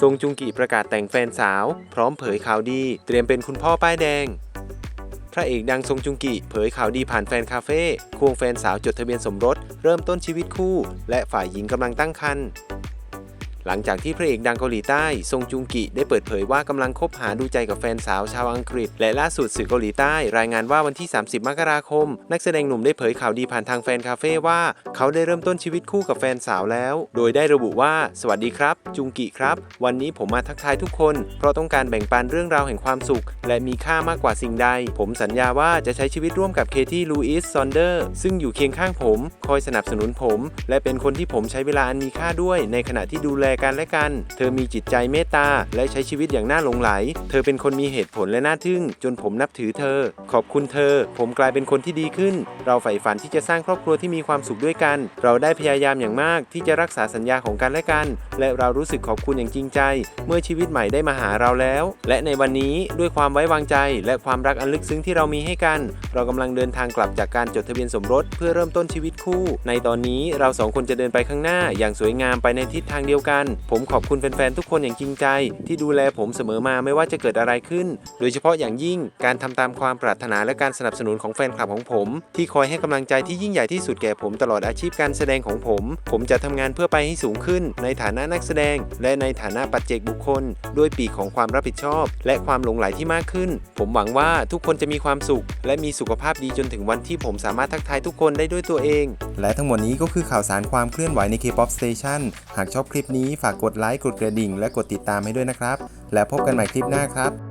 ซงจุงกิประกาศแต่งแฟนสาว พร้อมเผยข่าวดี เตรียมเป็นคุณพ่อป้ายแดง พระเอกดังซงจุงกิเผยข่าวดีผ่านแฟนคาเฟ่ควงแฟนสาวจดทะเบียนสมรส เริ่มต้นชีวิตคู่ และฝ่ายหญิงกำลังตั้งครรภ์ หลังจากที่พระเอกดังเกาหลีใต้ซงจุงกิได้เปิดเผยว่ากำลังคบหาดูใจกับแฟนสาวชาวอังกฤษ และล่าสุดสื่อเกาหลีใต้ รายงานว่าวันที่ 30 มกราคม นักแสดงหนุ่มได้เผยข่าวดีผ่านทางแฟนคาเฟ่ว่า เขาได้เริ่มต้นชีวิตคู่กับแฟนสาวแล้ว โดยได้ระบุว่า สวัสดีครับ จุงกิครับ วันนี้ผมมาทักทายทุกคน เพราะต้องการแบ่งปันเรื่องราวแห่งความสุข และมีค่ามากกว่าสิ่งใด ผมสัญญาว่าจะใช้ชีวิตร่วมกับเคที่ลูอิสซอนเดอร์ซึ่งอยู่เคียงข้างผม คอยสนับสนุนผม และเป็นคนที่ผมใช้เวลาอันมีค่าด้วยในขณะที่ดูแลกันและกัน เธอมีจิตใจเมตตาและใช้ชีวิตอย่างน่าหลงไหล เธอเป็นคนมีเหตุผลและน่าทึ่ง จนผมนับถือเธอ ขอบคุณเธอ ผมกลายเป็นคนที่ดีขึ้น เราใฝ่ฝันที่จะสร้างครอบครัวที่มีความสุขด้วยกัน เราได้พยายามอย่างมากที่จะรักษาสัญญาของกันและกัน และเรารู้สึกขอบคุณอย่างจริงใจ เมื่อชีวิตใหม่ได้มาหาเราแล้ว และในวันนี้ด้วยความไว้วางใจ และความรักอันลึกซึ้งที่เรามีให้กัน เรากำลังเดินทางกลับจากการจดทะเบียนสมรสเพื่อเริ่มต้นชีวิตคู่ ในตอนนี้เราสองคนจะเดินไปข้างหน้าอย่างสวยงามไปในทิศทางเดียวกันผมขอบคุณแฟนๆทุกคนอย่างจริงใจ ที่ดูแลผมเสมอมาไม่ว่าจะเกิดอะไรขึ้น โดยเฉพาะอย่างยิ่งการทำตามความปรารถนาและการสนับสนุนของแฟนคลับของผม ที่คอยให้กำลังใจที่ยิ่งใหญ่ที่สุดแก่ผมตลอดอาชีพการแสดงของผม ผมจะทำงานเพื่อไปให้สูงขึ้น ในฐานะนักแสดง และในฐานะปัจเจกบุคคล ด้วยปีกของความรับผิดชอบ และความหลงไหลที่มากขึ้น ผมหวังว่าทุกคนจะมีความสุข และมีสุขภาพดีจนถึงวันที่ผมสามารถทักทายทุกคนได้ด้วยตัวเองและทั้งหมดนี้ก็คือข่าวสารความเคลื่อนไหวใน K-POP Station หากชอบคลิปนี้ฝากกดไลค์ กดกระดิ่ง และกดติดตามให้ด้วยนะครับ แล้วพบกันใหม่คลิปหน้าครับ